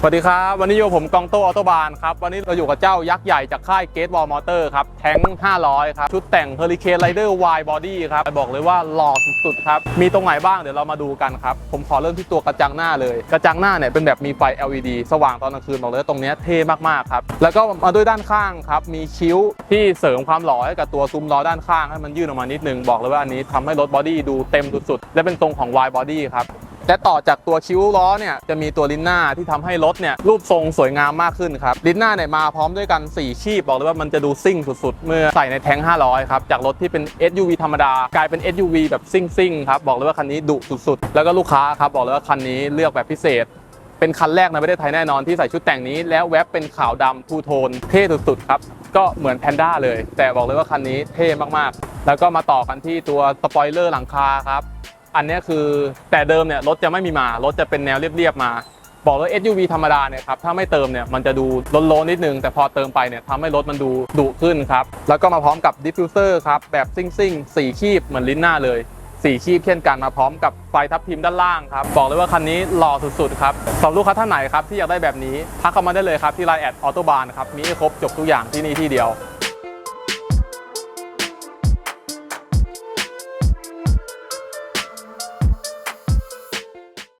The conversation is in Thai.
สวัสดีครับ วันนี้อยู่ผมกองโตออโตบานครับ วันนี้เราอยู่กับเจ้ายักษ์ใหญ่จากค่ายเกตวอลมอเตอร์ครับ แทง500 ครับ ชุดแต่ง Hurricane Rider Y Body ครับ บอกเลยว่าหล่อสุดๆครับ มีตรงไหนบ้างเดี๋ยวเรามาดูกันครับ ผมขอเริ่มที่ตัวกระจังหน้าเลย กระจังหน้าเนี่ยเป็นแบบมีไฟ LED สว่างตอนกลางคืนบอกเลยตรงนี้เท่มากๆครับ แล้วก็มาด้วยด้านข้างครับ มีคิ้วที่เสริมความหล่อให้กับตัวซุ้มล้อด้านข้างให้มันยื่นออกมานิดนึงบอกเลยว่าอันนี้ทำให้รถบอดี้ดูเต็มสุดๆและเป็นทรงของ Y Body ครับ และต่อจากตัวคิ้วล้อเนี่ยจะมีตัวลิ้นหน้าที่ทำให้รถเนี่ยรูปทรงสวยงามมากขึ้นครับลิ้นหน้าเนี่ยมาพร้อมด้วยกัน 4 ชีพบอกเลยว่ามันจะดูซิ่งสุดๆ เมื่อใส่ในแท้ง 500 ครับ จากรถที่เป็น SUV ธรรมดากลายเป็น SUV แบบซิ่งๆครับบอกเลยว่าคันนี้ดุสุดๆ แล้วก็ลูกค้าครับบอกเลยว่าคันนี้เลือกแบบพิเศษเป็นคันแรกในประเทศไทยแน่นอนที่ใส่ชุดแต่งนี้ แล้วแว็บเป็นขาวดำทูโทน เท่สุดๆครับ ก็เหมือนแพนด้าเลย แต่บอกเลยว่าคันนี้เท่มากๆ แล้วก็มาต่อกันที่ตัวสปอยเลอร์หลังคาครับ อันนี้คือแต่เดิมเนี่ยรถจะไม่มีมารถจะเป็นแนวเรียบๆมาบอกเลย SUV ธรรมดาเนี่ยครับถ้าไม่เติมเนี่ยมันจะดูโลนๆนิดนึง แต่พอเติมไปเนี่ยทำให้รถมันดูดุขึ้นครับ แล้วก็มาพร้อมกับดิฟฟิวเซอร์ครับแบบซิ่งซิ่งๆสี่คีบเหมือนลิ้นหน้าเลยสีคีบเช่นกันมาพร้อมกับไฟทับทิมด้านล่างครับ บอกเลยว่าคันนี้หล่อสุดๆครับสำหรับลูกค้าท่านไหนครับที่อยากได้แบบนี้ทักเข้ามาได้เลยครับที่ไลน์แอดออโตบานครับมีให้ครบจบทุกอย่างที่นี่ที่เดียว